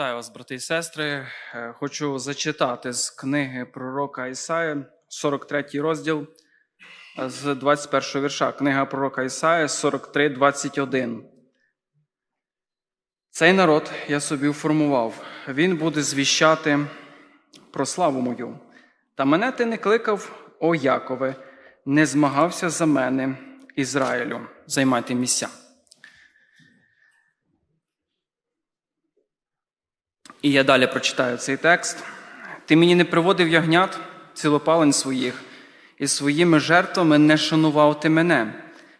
Вітаю вас, брати і сестри. Е, Хочу зачитати з книги пророка Ісаї, 43 розділ е, з 21 вірша. Книга пророка Ісаї, 43, 21. Цей народ я собі уформував. Він буде звіщати про славу мою. Та мене ти не кликав, о Якове, не змагався за мене, Ізраїлю. Займайте місця. І я далі прочитаю цей текст. Ти мені не приводив ягнят, цілопалень своїх, і своїми жертвами не шанував ти мене.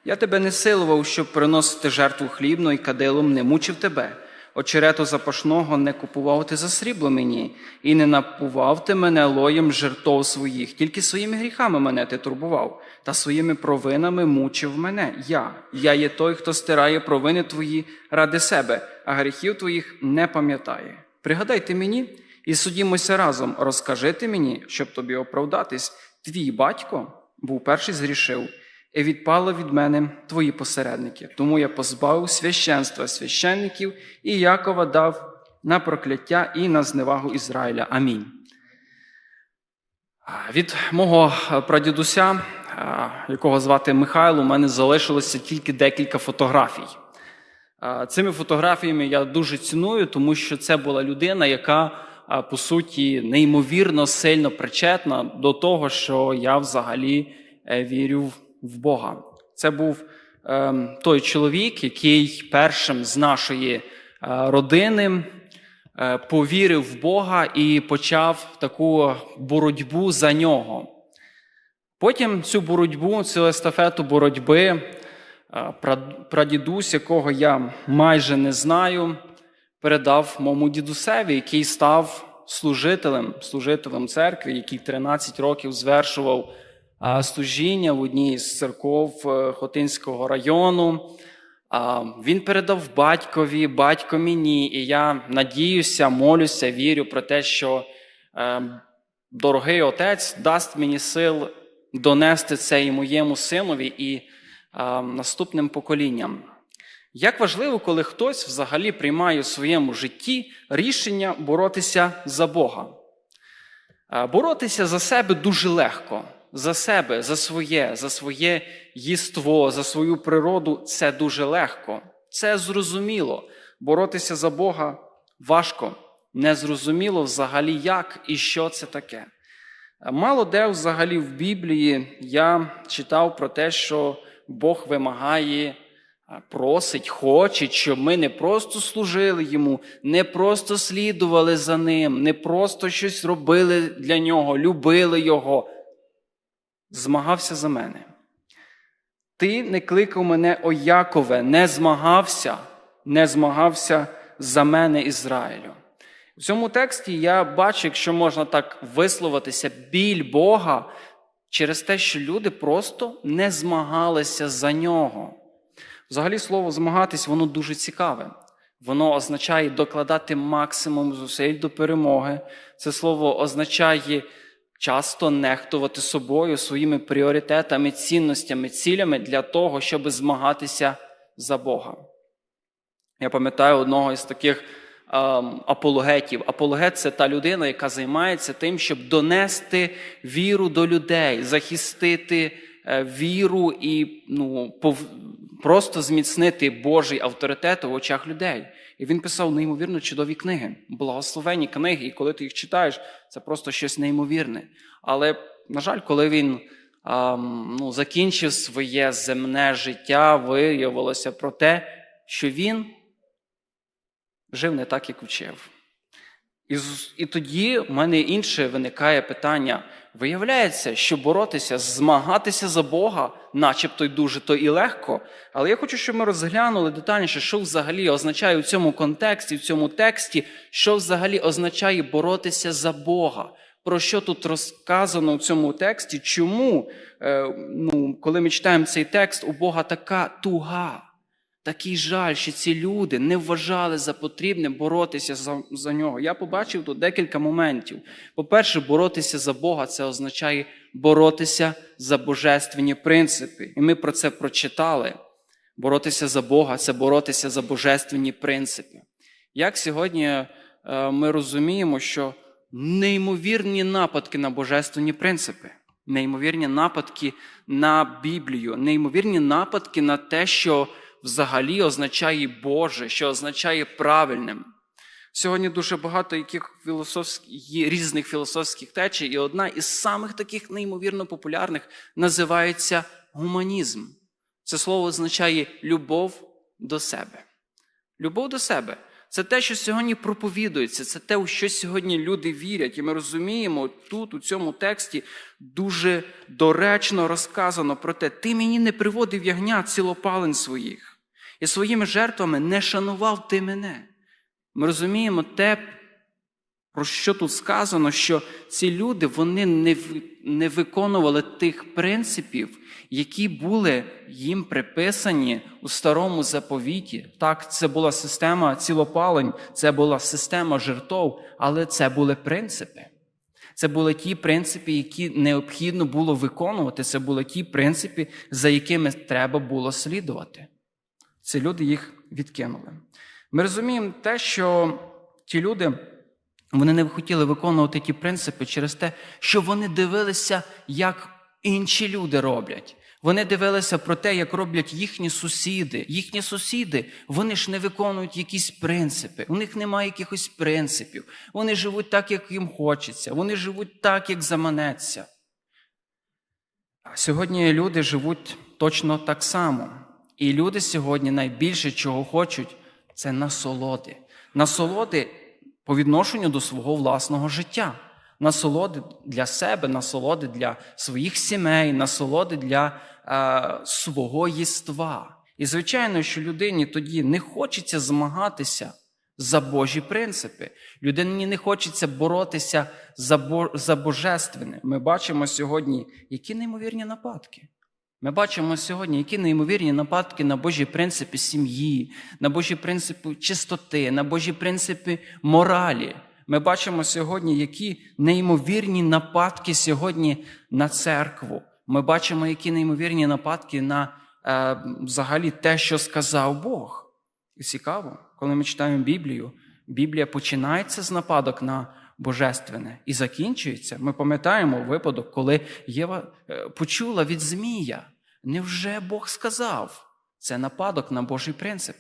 Я тебе не силував, щоб приносити жертву хлібну і кадилом не мучив тебе. Очерету запашного не купував ти за срібло мені, і не напував ти мене лоєм жертов своїх, тільки своїми гріхами мене ти турбував, та своїми провинами мучив мене. Я. Я є той, хто стирає провини твої ради себе, а гріхів твоїх не пам'ятає. Пригадайте мені і судімося разом, розкажи ти мені, щоб тобі оправдатись. Твій батько був перший згрішив, і відпало від мене твої посередники. Тому я позбавив священства священників і Якова дав на прокляття і на зневагу Ізраїля. Амінь. Від мого прадідуся, якого звати Михайло, у мене залишилося тільки декілька фотографій. Цими фотографіями я дуже ціную, тому що це була людина, яка, по суті, неймовірно сильно причетна до того, що я взагалі е, вірю в Бога. Це був ем, той чоловік, який першим з нашої е, родини е, повірив в Бога і почав таку боротьбу за нього. Потім цю боротьбу, цю естафету боротьби прадідусь, якого я майже не знаю, передав моєму дідусеві, який став служителем, служителем церкви, який 13 років звершував служіння в одній з церков е, Хотинського району. Він передав батькові, батько мені, і я надіюся, молюся, вірю про те, що е, дорогий отець дасть мені сил донести це і моєму синові. і наступним поколінням. Як важливо, коли хтось взагалі приймає у своєму житті рішення боротися за Бога. Боротися за себе дуже легко. За себе, за своє, за своє їство, за свою природу це дуже легко. Це зрозуміло. Боротися за Бога важко. Незрозуміло взагалі, як і що це таке. Мало де взагалі в Біблії я читав про те, що Бог вимагає, просить, хоче, щоб ми не просто служили йому, не просто слідували за ним, не просто щось робили для нього, любили його. Змагався за мене. Ти не кликав мене о Якове, не змагався, не змагався за мене Ізраїлю. В цьому тексті я бачу, якщо можна так висловитися, біль Бога через те, що люди просто не змагалися за нього. Взагалі, слово змагатись, воно дуже цікаве. Воно означає докладати максимум зусиль до перемоги. Це слово означає часто нехтувати собою, своїми пріоритетами, цінностями, цілями для того, щоб змагатися за Бога. Я пам'ятаю одного із таких апологетів. Апологет це та людина, яка займається тим, щоб донести віру до людей, захистити е, віру і ну, просто зміцнити Божий авторитет у очах людей. І він писав неймовірно чудові книги, благословенні книги, і коли ти їх читаєш, це просто щось неймовірне. Але, на жаль, коли він ем, ну, закінчив своє земне життя, виявилося про те, що він жив не так, як вчив. І і тоді в мене інше виникає питання. Виявляється, що боротися, змагатися за Бога, начебто й дуже то і легко. Але я хочу, щоб ми розглянули детальніше, що взагалі означає у цьому контексті, в цьому тексті, що взагалі означає боротися за Бога. Про що тут розказано в цьому тексті? Чому, е, ну, коли ми читаємо цей текст, у Бога така туга? Такий жаль, що ці люди не вважали за потрібне боротися за за нього. Я побачив тут декілька моментів. По-перше, боротися за Бога це означає боротися за божественні принципи. І ми про це прочитали. Боротися за Бога це боротися за божественні принципи. Як сьогодні е, ми розуміємо, що неймовірні нападки на божественні принципи, неймовірні нападки на Біблію, неймовірні нападки на те, що взагалі означає Боже, що означає правильним. Сьогодні дуже багато яких є різних філософських течій, і одна із самих таких неймовірно популярних називається гуманізм. Це слово означає любов до себе. Любов до себе це те, що сьогодні проповідується, це те, у що сьогодні люди вірять. І ми розуміємо, тут, у цьому тексті, дуже доречно розказано про те, ти мені не приводив ягня цілопалень своїх, і своїми жертвами не шанував ти мене. Ми розуміємо те, про що тут сказано, що ці люди вони не не виконували тих принципів, які були їм приписані у старому заповіті. Так, це була система цілопалень, це була система жертов, але це були принципи. Це були ті принципи, які необхідно було виконувати. Це були ті принципи, за якими треба було слідувати. Ці люди їх відкинули. Ми розуміємо те, що ті люди вони не хотіли виконувати ті принципи через те, що вони дивилися, як інші люди роблять. Вони дивилися про те, як роблять їхні сусіди. Їхні сусіди, вони ж не виконують якісь принципи. У них немає якихось принципів. Вони живуть так, як їм хочеться. Вони живуть так, як заманеться. А сьогодні люди живуть точно так само. І люди сьогодні найбільше чого хочуть це насолоди. Насолоди по відношенню до свого власного життя. Насолоди для себе, насолоди для своїх сімей, насолоди для е, свого єства. І, звичайно, що людині тоді не хочеться змагатися за Божі принципи. Людині не хочеться боротися за, бо, за божественне. Ми бачимо сьогодні, які неймовірні нападки. Ми бачимо сьогодні, які неймовірні нападки на Божі принципи сім'ї, на Божі принципи чистоти, на Божі принципи моралі. Ми бачимо сьогодні, які неймовірні нападки сьогодні на церкву. Ми бачимо, які неймовірні нападки на е, взагалі те, що сказав Бог. І цікаво, коли ми читаємо Біблію, Біблія починається з нападок на божественне і закінчується. Ми пам'ятаємо випадок, коли Єва е, почула від Змія. Невже Бог сказав? Це нападок на Божий принцип.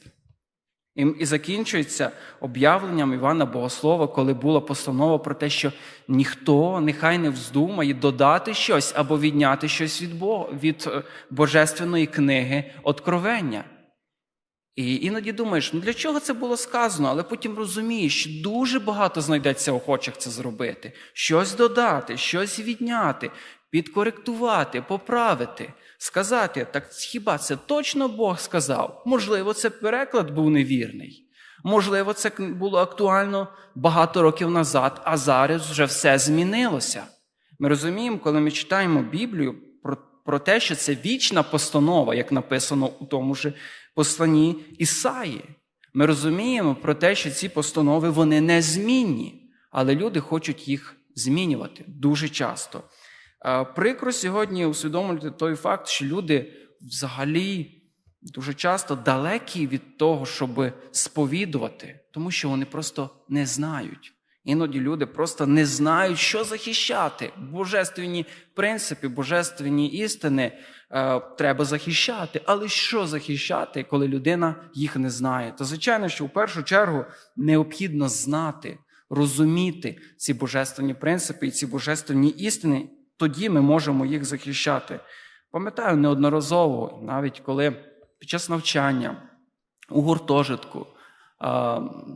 І, і закінчується об'явленням Івана Богослова, коли була постанова про те, що ніхто нехай не вздумає додати щось або відняти щось від Бога, від е, Божественної книги Откровення. І іноді думаєш, ну для чого це було сказано, але потім розумієш, що дуже багато знайдеться охочих це зробити, щось додати, щось відняти, підкоректувати, поправити, сказати, так хіба це точно Бог сказав? Можливо, це переклад був невірний. Можливо, це було актуально багато років назад, а зараз вже все змінилося. Ми розуміємо, коли ми читаємо Біблію про, про те, що це вічна постанова, як написано у тому ж посланні Ісаї. Ми розуміємо про те, що ці постанови вони незмінні, але люди хочуть їх змінювати дуже часто. Прикро сьогодні усвідомлювати той факт, що люди взагалі дуже часто далекі від того, щоб сповідувати, тому що вони просто не знають. Іноді люди просто не знають, що захищати. Божественні принципи, божественні істини е, треба захищати. Але що захищати, коли людина їх не знає? То, звичайно, що в першу чергу необхідно знати, розуміти ці божественні принципи і ці божественні істини, тоді ми можемо їх захищати. Пам'ятаю неодноразово, навіть коли під час навчання у гуртожитку.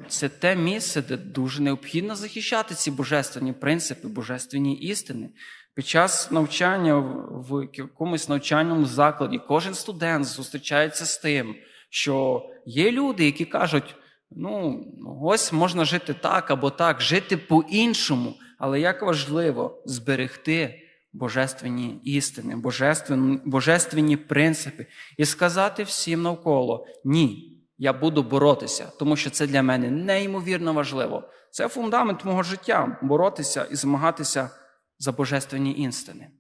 Це те місце, де дуже необхідно захищати ці божественні принципи, божественні істини. Під час навчання в якомусь навчальному закладі кожен студент зустрічається з тим, що є люди, які кажуть: ну, ось можна жити так або так, жити по-іншому, але як важливо зберегти божественні істини, божественні, божественні принципи і сказати всім навколо ні я буду боротися, тому що це для мене неймовірно важливо. Це фундамент мого життя боротися і змагатися за божественні істини.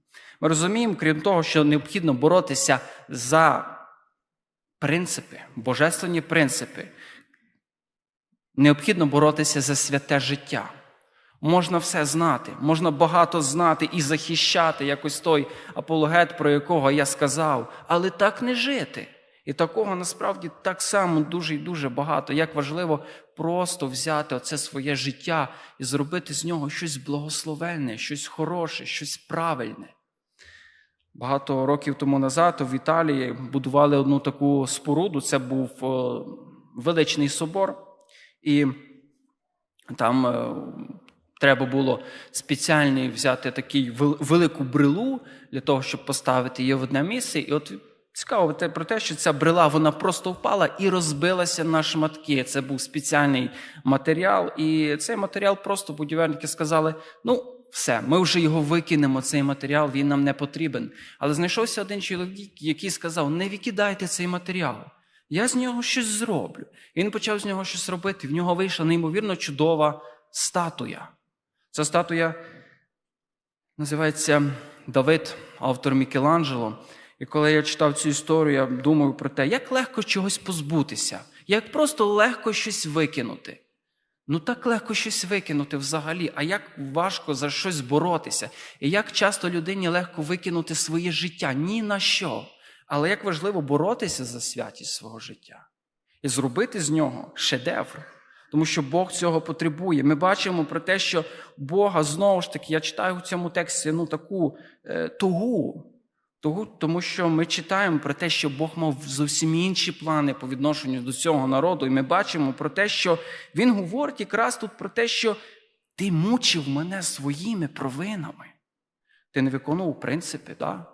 Ми розуміємо, крім того, що необхідно боротися за принципи, божественні принципи. Необхідно боротися за святе життя. Можна все знати, можна багато знати і захищати, якось той апологет, про якого я сказав, але так не жити. І такого насправді так само дуже і дуже багато. Як важливо просто взяти оце своє життя і зробити з нього щось благословенне, щось хороше, щось правильне. Багато років тому назад в Італії будували одну таку споруду. Це був величний собор, і там е, треба було спеціальний взяти такий велику брилу для того, щоб поставити її в одне місце. І от цікаво про те, що ця брила вона просто впала і розбилася на шматки. Це був спеціальний матеріал, і цей матеріал просто будівельники сказали: ну. Все, ми вже його викинемо, цей матеріал, він нам не потрібен. Але знайшовся один чоловік, який сказав: не викидайте цей матеріал. Я з нього щось зроблю. І він почав з нього щось робити. В нього вийшла неймовірно чудова статуя. Ця статуя називається Давид, автор Мікеланджело. І коли я читав цю історію, я думаю про те, як легко чогось позбутися, як просто легко щось викинути. Ну так легко щось викинути взагалі, а як важко за щось боротися. І як часто людині легко викинути своє життя ні на що. Але як важливо боротися за святість свого життя і зробити з нього шедевр. Тому що Бог цього потребує. Ми бачимо про те, що Бога знову ж таки, я читаю в цьому тексті ну, таку е, тугу, тому що ми читаємо про те, що Бог мав зовсім інші плани по відношенню до цього народу. І ми бачимо про те, що Він говорить якраз тут про те, що ти мучив мене своїми провинами. Ти не виконував принципи, да?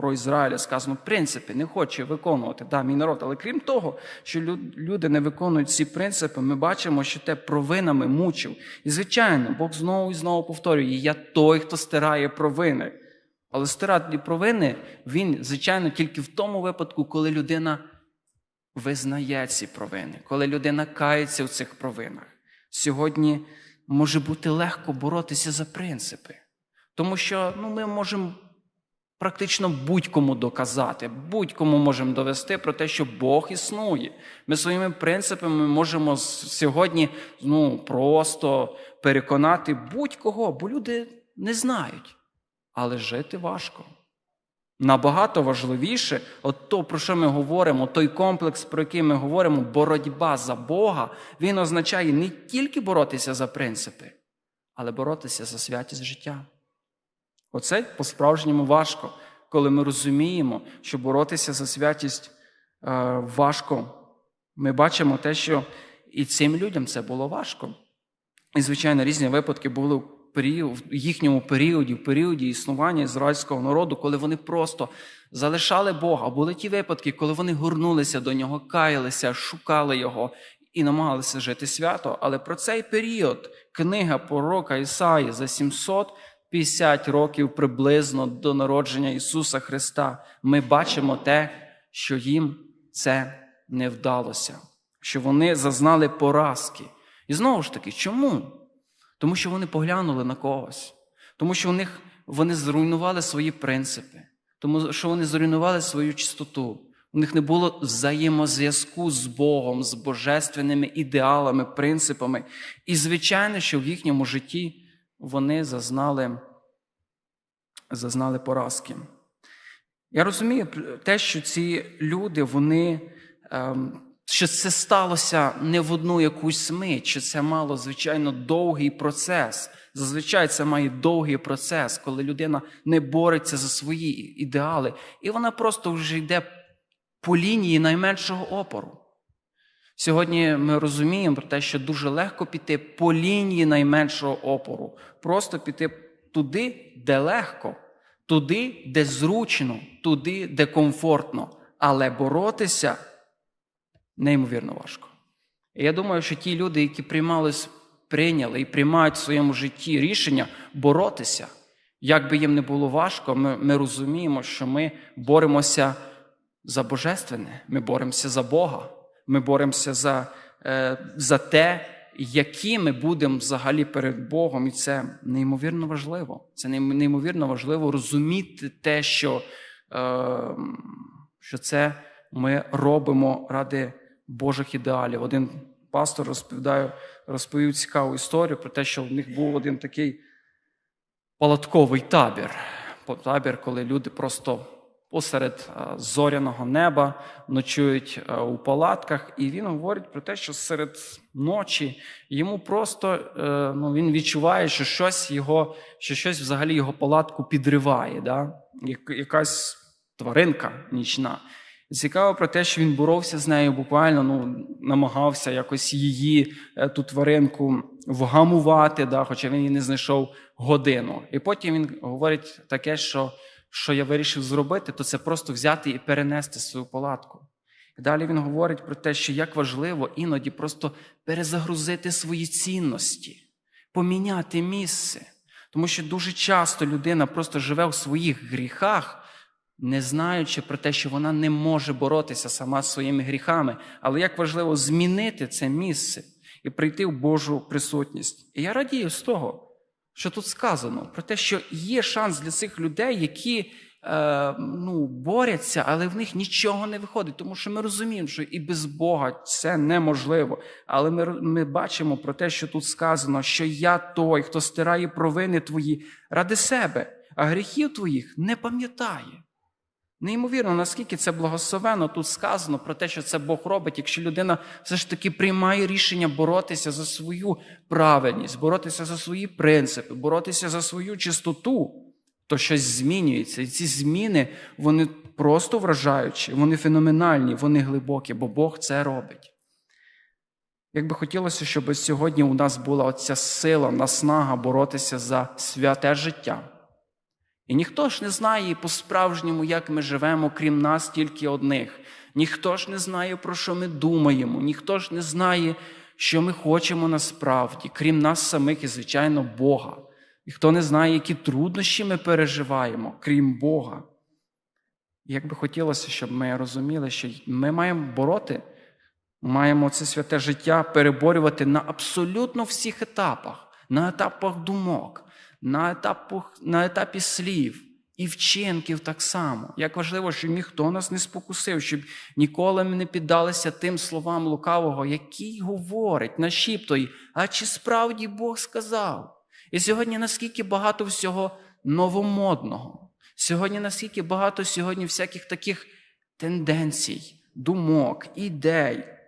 про Ізраїля сказано, в принципі, не хоче виконувати да, мій народ. Але крім того, що люди не виконують ці принципи, ми бачимо, що те провинами мучив. І, звичайно, Бог знову і знову повторює: я той, хто стирає провини. Але стирати провини, він, звичайно, тільки в тому випадку, коли людина визнає ці провини, коли людина кається в цих провинах. Сьогодні може бути легко боротися за принципи. Тому що ну, ми можемо практично будь-кому доказати, будь-кому можемо довести про те, що Бог існує. Ми своїми принципами можемо сьогодні ну, просто переконати будь-кого, бо люди не знають. Але жити важко. Набагато важливіше, от то, про що ми говоримо, той комплекс, про який ми говоримо, боротьба за Бога, він означає не тільки боротися за принципи, але боротися за святість життя. Оце по-справжньому важко, коли ми розуміємо, що боротися за святість е, важко. Ми бачимо те, що і цим людям це було важко. І, звичайно, різні випадки були в їхньому періоді, в періоді існування ізраїльського народу, коли вони просто залишали Бога. Були ті випадки, коли вони горнулися до нього, каялися, шукали його і намагалися жити свято. Але про цей період книга пророка Ісаї за 700 50 років приблизно до народження Ісуса Христа, ми бачимо те, що їм це не вдалося, що вони зазнали поразки. І знову ж таки, чому? Тому що вони поглянули на когось, тому що у них вони зруйнували свої принципи, тому що вони зруйнували свою чистоту. У них не було взаємозв'язку з Богом, з божественними ідеалами, принципами. І, звичайно, що в їхньому житті вони зазнали зазнали поразки. Я розумію те, що ці люди, вони, ем, що це сталося не в одну якусь мить, що це мало, звичайно, довгий процес. Зазвичай це має довгий процес, коли людина не бореться за свої ідеали, і вона просто вже йде по лінії найменшого опору. Сьогодні ми розуміємо про те, що дуже легко піти по лінії найменшого опору, просто піти туди, де легко, туди, де зручно, туди, де комфортно. Але боротися неймовірно важко. І я думаю, що ті люди, які приймали, прийняли і приймають в своєму житті рішення боротися, як би їм не було важко, ми, ми розуміємо, що ми боремося за Божественне, ми боремося за Бога. Ми боремося за е, за те, які ми будемо взагалі перед Богом, і це неймовірно важливо. Це неймовірно важливо розуміти те, що, е, що це ми робимо ради Божих ідеалів. Один пастор розповідає, розповів цікаву історію про те, що в них був один такий палатковий табір. Табір, коли люди просто посеред зоряного неба ночують у палатках, і він говорить про те, що серед ночі йому просто е, ну, він відчуває, що щось його, що щось взагалі його палатку підриває, да? Якась тваринка нічна. Цікаво про те, що він боровся з нею, буквально ну, намагався якось її, е, ту тваринку, вгамувати, да, хоча він її не знайшов годину. І потім він говорить таке, що, що я вирішив зробити, то це просто взяти і перенести свою палатку. І далі він говорить про те, що як важливо іноді просто перезагрузити свої цінності, поміняти місце. Тому що дуже часто людина просто живе у своїх гріхах, не знаючи про те, що вона не може боротися сама з своїми гріхами. Але як важливо змінити це місце і прийти в Божу присутність. І я радію з того, що тут сказано, про те, що є шанс для цих людей, які е, ну, борються, але в них нічого не виходить, тому що ми розуміємо, що і без Бога це неможливо. Але ми, ми бачимо про те, що тут сказано, що я той, хто стирає провини твої ради себе, а гріхів твоїх не пам'ятає. Неймовірно, наскільки це благословено тут сказано про те, що це Бог робить, якщо людина все ж таки приймає рішення боротися за свою праведність, боротися за свої принципи, боротися за свою чистоту, то щось змінюється. І ці зміни вони просто вражаючі, вони феноменальні, вони глибокі, бо Бог це робить. Як би хотілося, щоб сьогодні у нас була оця сила, наснага боротися за святе життя. І ніхто ж не знає по-справжньому, як ми живемо, крім нас, тільки одних. Ніхто ж не знає, про що ми думаємо, ніхто ж не знає, що ми хочемо насправді, крім нас самих і, звичайно, Бога. Ніхто не знає, які труднощі ми переживаємо, крім Бога. Як би хотілося, щоб ми розуміли, що ми маємо бороти, маємо це святе життя переборювати на абсолютно всіх етапах, на етапах думок на, етапах, на етапі слів і вчинків так само. Як важливо, щоб ніхто нас не спокусив, щоб ніколи ми не піддалися тим словам лукавого, який говорить, нашіптує, а чи справді Бог сказав? І сьогодні наскільки багато всього новомодного, сьогодні наскільки багато сьогодні всяких таких тенденцій, думок, ідей.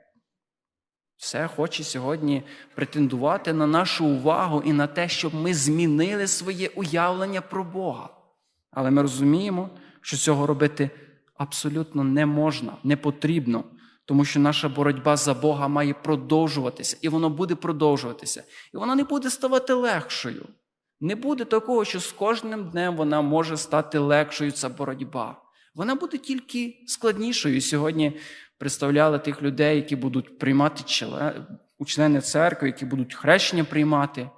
Все хоче сьогодні претендувати на нашу увагу і на те, щоб ми змінили своє уявлення про Бога. Але ми розуміємо, що цього робити абсолютно не можна, не потрібно, тому що наша боротьба за Бога має продовжуватися, і воно буде продовжуватися. І вона не буде ставати легшою. Не буде такого, що з кожним днем вона може стати легшою, ця боротьба. Вона буде тільки складнішою. Сьогодні представляли тих людей, які будуть приймати члени церкви, які будуть хрещення приймати.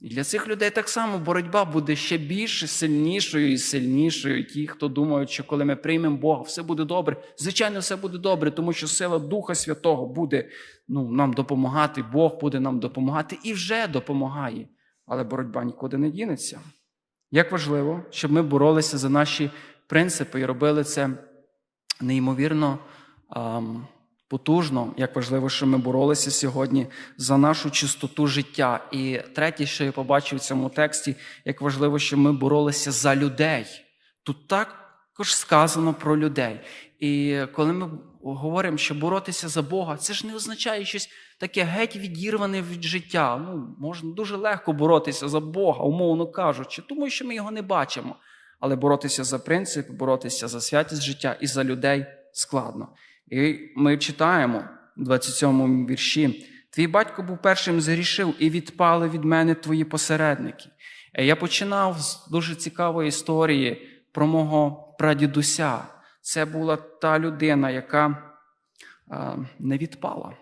І для цих людей так само боротьба буде ще більше сильнішою і сильнішою. Ті, хто думають, що коли ми приймемо Бога, все буде добре. Звичайно, все буде добре, тому що сила Духа Святого буде ну, нам допомагати, Бог буде нам допомагати і вже допомагає. Але боротьба нікуди не дінеться. Як важливо, щоб ми боролися за наші принципи і робили це неймовірно потужно, як важливо, що ми боролися сьогодні за нашу чистоту життя. І третє, що я побачив в цьому тексті, як важливо, що ми боролися за людей. Тут також сказано про людей. І коли ми говоримо, що боротися за Бога, це ж не означає щось таке геть відірване від життя. Ну, Можна дуже легко боротися за Бога, умовно кажучи, тому що ми його не бачимо. Але боротися за принцип, боротися за святість життя і за людей складно. І ми читаємо в 27 вірші: Твій батько був першим згрішив, і відпали від мене твої посередники. Я починав з дуже цікавої історії про мого прадідуся. Це була та людина, яка не відпала.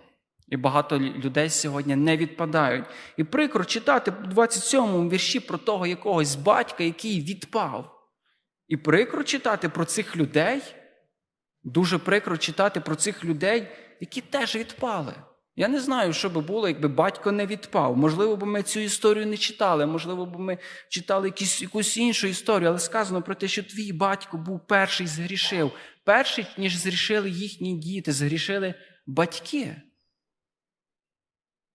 І багато людей сьогодні не відпадають. І прикро читати в 27 вірші про того якогось батька, який відпав. І прикро читати про цих людей. Дуже прикро читати про цих людей, які теж відпали. Я не знаю, що би було, якби батько не відпав. Можливо, б ми цю історію не читали, можливо, б ми читали якісь, якусь іншу історію, але сказано про те, що твій батько був перший згрішив. Перший, ніж згрішили їхні діти, згрішили батьки.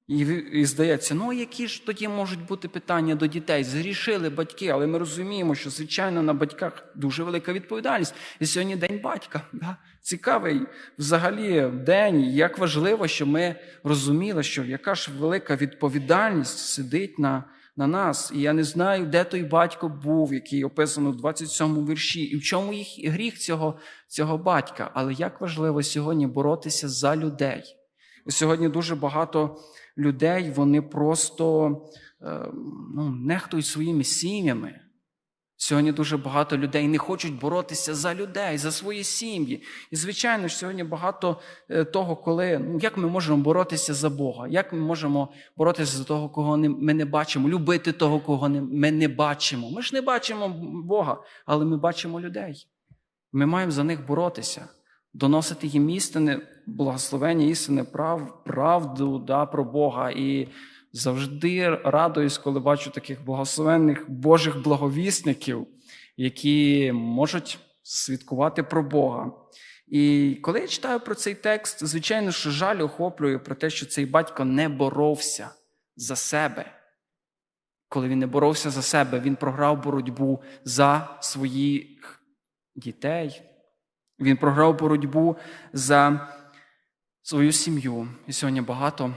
І, і здається, ну які ж тоді можуть бути питання до дітей? Згрішили батьки, але ми розуміємо, що звичайно на батьках дуже велика відповідальність. І сьогодні день батька. Да? Цікавий взагалі день. Як важливо, що ми розуміли, що яка ж велика відповідальність сидить на, на нас. І я не знаю, де той батько був, який описано в 27 вірші, і в чому їх гріх цього, цього батька. Але як важливо сьогодні боротися за людей. І сьогодні дуже багато людей вони просто е, ну, нехтують своїми сім'ями. Сьогодні дуже багато людей не хочуть боротися за людей, за свої сім'ї. І, звичайно ж, сьогодні багато е, того, коли ну, як ми можемо боротися за Бога, як ми можемо боротися за того, кого ми не бачимо, любити того, кого ми не бачимо. Ми ж не бачимо Бога, але ми бачимо людей. Ми маємо за них боротися, доносити їм істини, благословення істини, прав, правду да, про Бога. І завжди радуюсь, коли бачу таких благословенних Божих благовісників, які можуть свідкувати про Бога. І коли я читаю про цей текст, звичайно, що жаль охоплює про те, що цей батько не боровся за себе. Коли він не боровся за себе, він програв боротьбу за своїх дітей. Він програв боротьбу за свою сім'ю. І сьогодні багато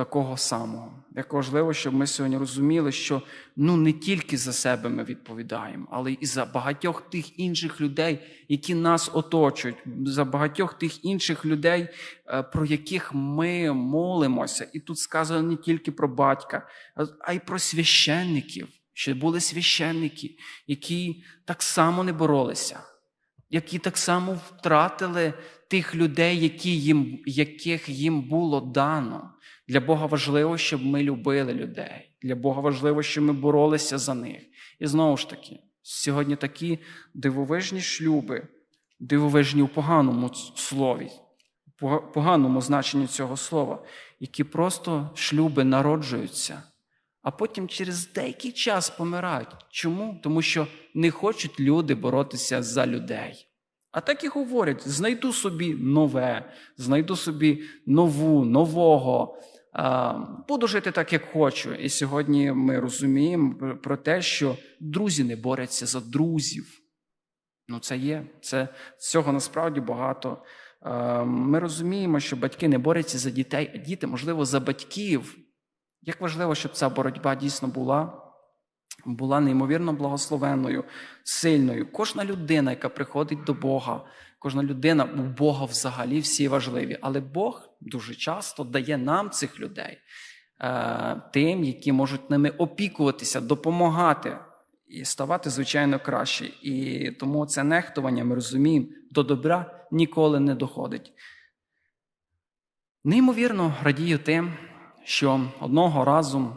такого самого. Як важливо, щоб ми сьогодні розуміли, що ну не тільки за себе ми відповідаємо, але і за багатьох тих інших людей, які нас оточують, за багатьох тих інших людей, е, про яких ми молимося. І тут сказано не тільки про батька, а- а й про священників. Що були священники, які так само не боролися, які так само втратили тих людей, які їм, яких їм було дано. Для Бога важливо, щоб ми любили людей. Для Бога важливо, щоб ми боролися за них. І знову ж таки, сьогодні такі дивовижні шлюби, дивовижні у поганому слові, поганому значенні цього слова, які просто шлюби народжуються, а потім через деякий час помирають. Чому? Тому що не хочуть люди боротися за людей. А так і говорять: знайду собі нове, знайду собі нову, нового. Буду жити так, як хочу. І сьогодні ми розуміємо про- те, що друзі не борються за друзів. Ну, це є. Це цього насправді багато. Ми розуміємо, що батьки не борються за дітей, а діти, можливо, за батьків. Як важливо, щоб ця боротьба дійсно була, була неймовірно благословенною, сильною. Кожна людина, яка приходить до Бога, кожна людина у Бога взагалі всі важливі. Але Бог дуже часто дає нам цих людей, е, тим, які можуть ними опікуватися, допомагати і ставати, звичайно, краще. І тому це нехтування, ми розуміємо, до добра ніколи не доходить. Неймовірно радію тим, що одного разу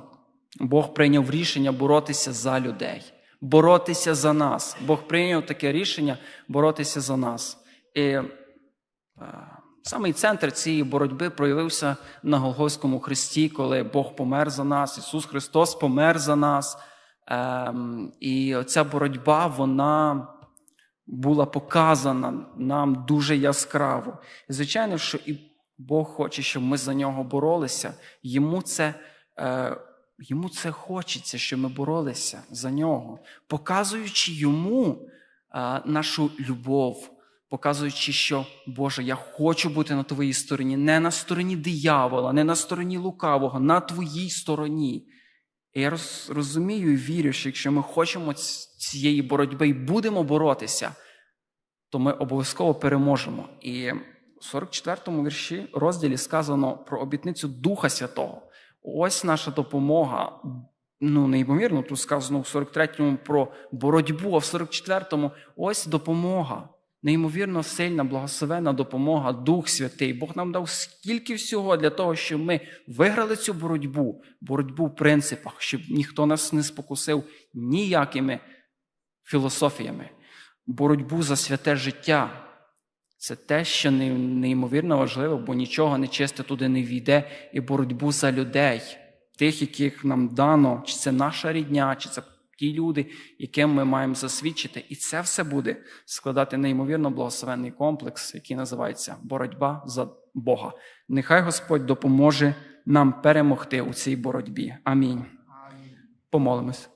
Бог прийняв рішення боротися за людей, боротися за нас. Бог прийняв таке рішення боротися за нас. І е, самий центр цієї боротьби проявився на Голгофському хресті, коли Бог помер за нас, Ісус Христос помер за нас. Ем, і ця боротьба, вона була показана нам дуже яскраво. І, звичайно, що і Бог хоче, щоб ми за нього боролися. Йому це, е, йому це хочеться, щоб ми боролися за нього, показуючи йому е, нашу любов, показуючи, що Боже, я хочу бути на твоїй стороні, не на стороні диявола, не на стороні лукавого, на твоїй стороні. І я роз, розумію і вірю, що якщо ми хочемо цієї боротьби і будемо боротися, то ми обов'язково переможемо. І 44-му вірші розділі сказано про обітницю Духа Святого. Ось наша допомога. Ну, неймовірно, тут сказано в 43-му про боротьбу, а в 44-му ось допомога. Неймовірно сильна, благословенна допомога, Дух Святий. Бог нам дав скільки всього для того, щоб ми виграли цю боротьбу, боротьбу в принципах, щоб ніхто нас не спокусив ніякими філософіями. Боротьбу за святе життя. Це те, що неймовірно важливо, бо нічого нечисте туди не війде, і боротьбу за людей, тих, яких нам дано, чи це наша рідня, чи це ті люди, яким ми маємо засвідчити. І це все буде складати неймовірно благословенний комплекс, який називається боротьба за Бога. Нехай Господь допоможе нам перемогти у цій боротьбі. Амінь. Помолимось.